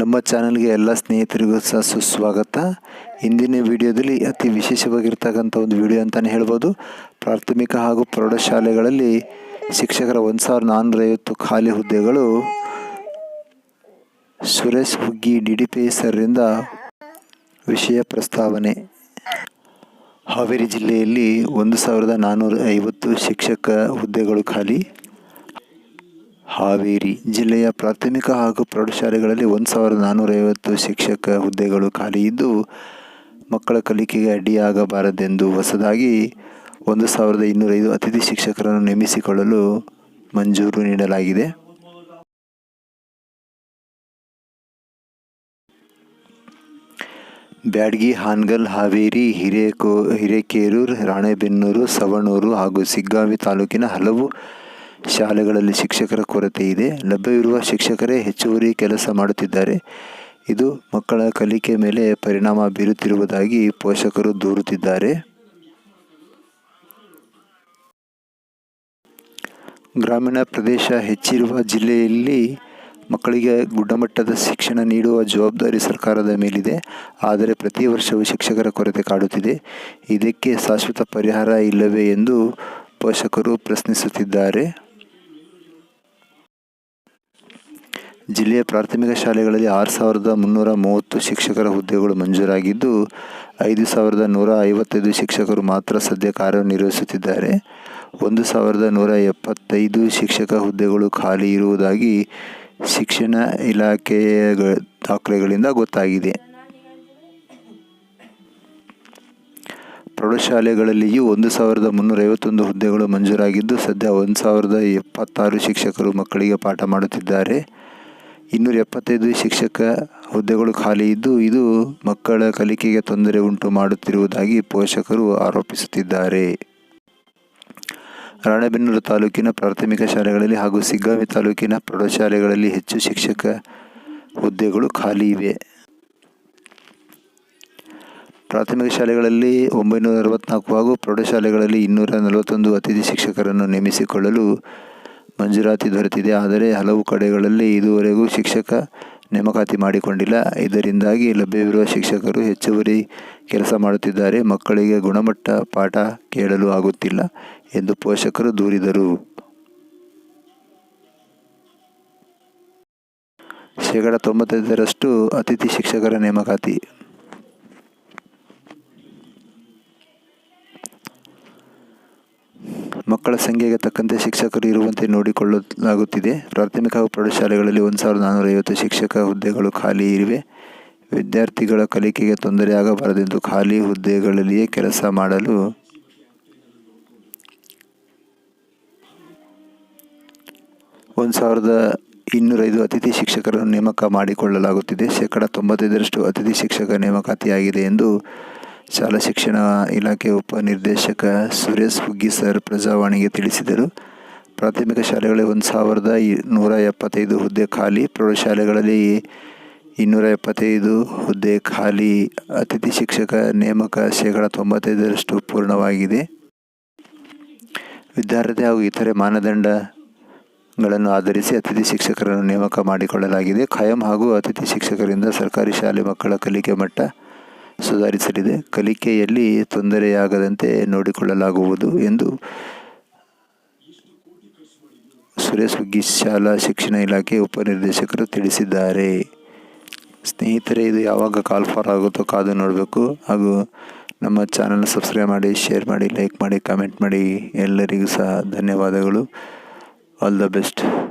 ನಮ್ಮ ಚಾನಲ್ಗೆ ಎಲ್ಲ ಸ್ನೇಹಿತರಿಗೂ ಸಹ ಸುಸ್ವಾಗತ. ಇಂದಿನ ವಿಡಿಯೋದಲ್ಲಿ ಅತಿ ವಿಶೇಷವಾಗಿರ್ತಕ್ಕಂಥ ಒಂದು ವಿಡಿಯೋ ಅಂತಲೇ ಹೇಳ್ಬೋದು. ಪ್ರಾಥಮಿಕ ಹಾಗೂ ಪ್ರೌಢಶಾಲೆಗಳಲ್ಲಿ ಶಿಕ್ಷಕರ ಒಂದು ಸಾವಿರದ ನಾನ್ನೂರೈವತ್ತು ಖಾಲಿ ಹುದ್ದೆಗಳು ಸುರೇಶ್ ಹುಗ್ಗಿ ಡಿ ಡಿ ಪಿ ಸರ್ರಿಂದ ವಿಷಯ ಪ್ರಸ್ತಾವನೆ. ಹಾವೇರಿ ಜಿಲ್ಲೆಯಲ್ಲಿ ಒಂದು ಸಾವಿರದ ನಾನ್ನೂರ ಐವತ್ತು ಶಿಕ್ಷಕ ಹುದ್ದೆಗಳು ಖಾಲಿ. ಹಾವೇರಿ ಜಿಲ್ಲೆಯ ಪ್ರಾಥಮಿಕ ಹಾಗೂ ಪ್ರೌಢಶಾಲೆಗಳಲ್ಲಿ ಒಂದು ಸಾವಿರದ ನಾನ್ನೂರೈವತ್ತು ಶಿಕ್ಷಕ ಹುದ್ದೆಗಳು ಖಾಲಿ ಇದ್ದು, ಮಕ್ಕಳ ಕಲಿಕೆಗೆ ಅಡ್ಡಿಯಾಗಬಾರದೆಂದು ಹೊಸದಾಗಿ ಒಂದು ಸಾವಿರದ ಇನ್ನೂರೈದು ಅತಿಥಿ ಶಿಕ್ಷಕರನ್ನು ನೇಮಿಸಿಕೊಳ್ಳಲು ಮಂಜೂರು ನೀಡಲಾಗಿದೆ. ಬ್ಯಾಡ್ಗಿ, ಹಾನ್ಗಲ್, ಹಾವೇರಿ, ಹಿರೇಕೋ, ಹಿರೇಕೇರೂರು, ರಾಣೆಬೆನ್ನೂರು, ಸವಣೂರು ಹಾಗೂ ಸಿಗ್ಗಾವಿ ತಾಲೂಕಿನ ಹಲವು ಶಾಲೆಗಳಲ್ಲಿ ಶಿಕ್ಷಕರ ಕೊರತೆ ಇದೆ. ಲಭ್ಯವಿರುವ ಶಿಕ್ಷಕರೇ ಹೆಚ್ಚುವರಿ ಕೆಲಸ ಮಾಡುತ್ತಿದ್ದಾರೆ. ಇದು ಮಕ್ಕಳ ಕಲಿಕೆ ಮೇಲೆ ಪರಿಣಾಮ ಬೀರುತ್ತಿರುವುದಾಗಿ ಪೋಷಕರು ದೂರುತ್ತಿದ್ದಾರೆ. ಗ್ರಾಮೀಣ ಪ್ರದೇಶ ಹೆಚ್ಚಿರುವ ಜಿಲ್ಲೆಯಲ್ಲಿ ಮಕ್ಕಳಿಗೆ ಗುಣಮಟ್ಟದ ಶಿಕ್ಷಣ ನೀಡುವ ಜವಾಬ್ದಾರಿ ಸರ್ಕಾರದ ಮೇಲಿದೆ. ಆದರೆ ಪ್ರತಿ ವರ್ಷವೂ ಶಿಕ್ಷಕರ ಕೊರತೆ ಕಾಡುತ್ತಿದೆ. ಇದಕ್ಕೆ ಶಾಶ್ವತ ಪರಿಹಾರ ಇಲ್ಲವೇ ಎಂದು ಪೋಷಕರು ಪ್ರಶ್ನಿಸುತ್ತಿದ್ದಾರೆ. ಜಿಲ್ಲೆಯ ಪ್ರಾಥಮಿಕ ಶಾಲೆಗಳಲ್ಲಿ ಆರು ಸಾವಿರದ ಮುನ್ನೂರ ಮೂವತ್ತು ಶಿಕ್ಷಕರ ಹುದ್ದೆಗಳು ಮಂಜೂರಾಗಿದ್ದು, ಐದು ಸಾವಿರದ ನೂರ ಐವತ್ತೈದು ಶಿಕ್ಷಕರು ಮಾತ್ರ ಸದ್ಯ ಕಾರ್ಯನಿರ್ವಹಿಸುತ್ತಿದ್ದಾರೆ. ಒಂದು ಸಾವಿರದ ನೂರ ಎಪ್ಪತ್ತೈದು ಶಿಕ್ಷಕ ಹುದ್ದೆಗಳು ಖಾಲಿ ಇರುವುದಾಗಿ ಶಿಕ್ಷಣ ಇಲಾಖೆಯ ದಾಖಲೆಗಳಿಂದ ಗೊತ್ತಾಗಿದೆ. ಪ್ರೌಢಶಾಲೆಗಳಲ್ಲಿಯೂ ಒಂದು ಸಾವಿರದ ಮುನ್ನೂರೈವತ್ತೊಂದು ಹುದ್ದೆಗಳು ಮಂಜೂರಾಗಿದ್ದು, ಸದ್ಯ ಒಂದು ಸಾವಿರದ ಎಪ್ಪತ್ತಾರು ಶಿಕ್ಷಕರು ಮಕ್ಕಳಿಗೆ ಪಾಠ ಮಾಡುತ್ತಿದ್ದಾರೆ. ಇನ್ನೂರ ಎಪ್ಪತ್ತೈದು ಶಿಕ್ಷಕ ಹುದ್ದೆಗಳು ಖಾಲಿ ಇದ್ದು, ಇದು ಮಕ್ಕಳ ಕಲಿಕೆಗೆ ತೊಂದರೆ ಉಂಟು ಮಾಡುತ್ತಿರುವುದಾಗಿ ಪೋಷಕರು ಆರೋಪಿಸುತ್ತಿದ್ದಾರೆ. ರಾಣೆಬೆನ್ನೂರು ತಾಲೂಕಿನ ಪ್ರಾಥಮಿಕ ಶಾಲೆಗಳಲ್ಲಿ ಹಾಗೂ ಸಿಗ್ಗಾವಿ ತಾಲೂಕಿನ ಪ್ರೌಢಶಾಲೆಗಳಲ್ಲಿ ಹೆಚ್ಚು ಶಿಕ್ಷಕ ಹುದ್ದೆಗಳು ಖಾಲಿ ಇವೆ. ಪ್ರಾಥಮಿಕ ಶಾಲೆಗಳಲ್ಲಿ ಒಂಬೈನೂರ ಅರವತ್ನಾಲ್ಕು ಹಾಗೂ ಪ್ರೌಢಶಾಲೆಗಳಲ್ಲಿ ಇನ್ನೂರ ನಲವತ್ತೊಂದು ಅತಿಥಿ ಶಿಕ್ಷಕರನ್ನು ನೇಮಿಸಿಕೊಳ್ಳಲು ಮಂಜೂರಾತಿ ದೊರೆತಿದೆ. ಆದರೆ ಹಲವು ಕಡೆಗಳಲ್ಲಿ ಇದುವರೆಗೂ ಶಿಕ್ಷಕ ನೇಮಕಾತಿ ಮಾಡಿಕೊಂಡಿಲ್ಲ. ಇದರಿಂದಾಗಿ ಲಭ್ಯವಿರುವ ಶಿಕ್ಷಕರು ಹೆಚ್ಚುವರಿ ಕೆಲಸ ಮಾಡುತ್ತಿದ್ದಾರೆ. ಮಕ್ಕಳಿಗೆ ಗುಣಮಟ್ಟ ಪಾಠ ಕೇಳಲು ಆಗುತ್ತಿಲ್ಲ ಎಂದು ಪೋಷಕರು ದೂರಿದರು. ಶೇಕಡ ತೊಂಬತ್ತೈದರಷ್ಟು ಅತಿಥಿ ಶಿಕ್ಷಕರ ನೇಮಕಾತಿ ಮಕ್ಕಳ ಸಂಖ್ಯೆಗೆ ತಕ್ಕಂತೆ ಶಿಕ್ಷಕರು ಇರುವಂತೆ ನೋಡಿಕೊಳ್ಳಲಾಗುತ್ತಿದೆ. ಪ್ರಾಥಮಿಕ ಹಾಗೂ ಪ್ರೌಢಶಾಲೆಗಳಲ್ಲಿ ಒಂದು ಸಾವಿರದ ನಾನ್ನೂರ ಐವತ್ತು ಶಿಕ್ಷಕ ಹುದ್ದೆಗಳು ಖಾಲಿ ಇವೆ. ವಿದ್ಯಾರ್ಥಿಗಳ ಕಲಿಕೆಗೆ ತೊಂದರೆಯಾಗಬಾರದೆಂದು ಖಾಲಿ ಹುದ್ದೆಗಳಲ್ಲಿಯೇ ಕೆಲಸ ಮಾಡಲು ಒಂದು ಸಾವಿರದ ಇನ್ನೂರೈದು ಅತಿಥಿ ಶಿಕ್ಷಕರನ್ನು ನೇಮಕ ಮಾಡಿಕೊಳ್ಳಲಾಗುತ್ತಿದೆ. ಶೇಕಡ ತೊಂಬತ್ತೈದರಷ್ಟು ಅತಿಥಿ ಶಿಕ್ಷಕ ನೇಮಕಾತಿಯಾಗಿದೆ ಎಂದು ಶಾಲಾ ಶಿಕ್ಷಣ ಇಲಾಖೆ ಉಪನಿರ್ದೇಶಕ ಸುರೇಶ್ ಹುಗ್ಗಿ ಸರ್ ಪ್ರಜಾವಾಣಿಗೆ ತಿಳಿಸಿದರು. ಪ್ರಾಥಮಿಕ ಶಾಲೆಗಳಲ್ಲಿ ಒಂದು ಸಾವಿರದ ನೂರ ಎಪ್ಪತ್ತೈದು ಹುದ್ದೆ ಖಾಲಿ. ಪ್ರೌಢಶಾಲೆಗಳಲ್ಲಿ ಇನ್ನೂರ ಎಪ್ಪತ್ತೈದು ಹುದ್ದೆ ಖಾಲಿ. ಅತಿಥಿ ಶಿಕ್ಷಕ ನೇಮಕ ಶೇಕಡ ತೊಂಬತ್ತೈದರಷ್ಟು ಪೂರ್ಣವಾಗಿದೆ. ವಿದ್ಯಾರ್ಥಿ ಹಾಗೂ ಇತರೆ ಮಾನದಂಡಗಳನ್ನು ಆಧರಿಸಿ ಅತಿಥಿ ಶಿಕ್ಷಕರನ್ನು ನೇಮಕ ಮಾಡಿಕೊಳ್ಳಲಾಗಿದೆ. ಖಾಯಂ ಹಾಗೂ ಅತಿಥಿ ಶಿಕ್ಷಕರಿಂದ ಸರ್ಕಾರಿ ಶಾಲೆ ಮಕ್ಕಳ ಕಲಿಕೆ ಮಟ್ಟ ಸುಧಾರಿಸಲಿದೆ. ಕಲಿಕೆಯಲ್ಲಿ ತೊಂದರೆಯಾಗದಂತೆ ನೋಡಿಕೊಳ್ಳಲಾಗುವುದು ಎಂದು ಸುರೇಶ್ ಶಾಲಾ ಶಿಕ್ಷಣ ಇಲಾಖೆ ಉಪನಿರ್ದೇಶಕರು ತಿಳಿಸಿದ್ದಾರೆ. ಸ್ನೇಹಿತರೆ, ಇದು ಯಾವಾಗ ಕಾಲ್ ಫಾರ್ ಆಗುತ್ತೋ ಕಾದು ನೋಡಬೇಕು. ಹಾಗೂ ನಮ್ಮ ಚಾನಲ್ ಸಬ್ಸ್ಕ್ರೈಬ್ ಮಾಡಿ, ಶೇರ್ ಮಾಡಿ, ಲೈಕ್ ಮಾಡಿ, ಕಮೆಂಟ್ ಮಾಡಿ. ಎಲ್ಲರಿಗೂ ಸಹ ಧನ್ಯವಾದಗಳು. All the best.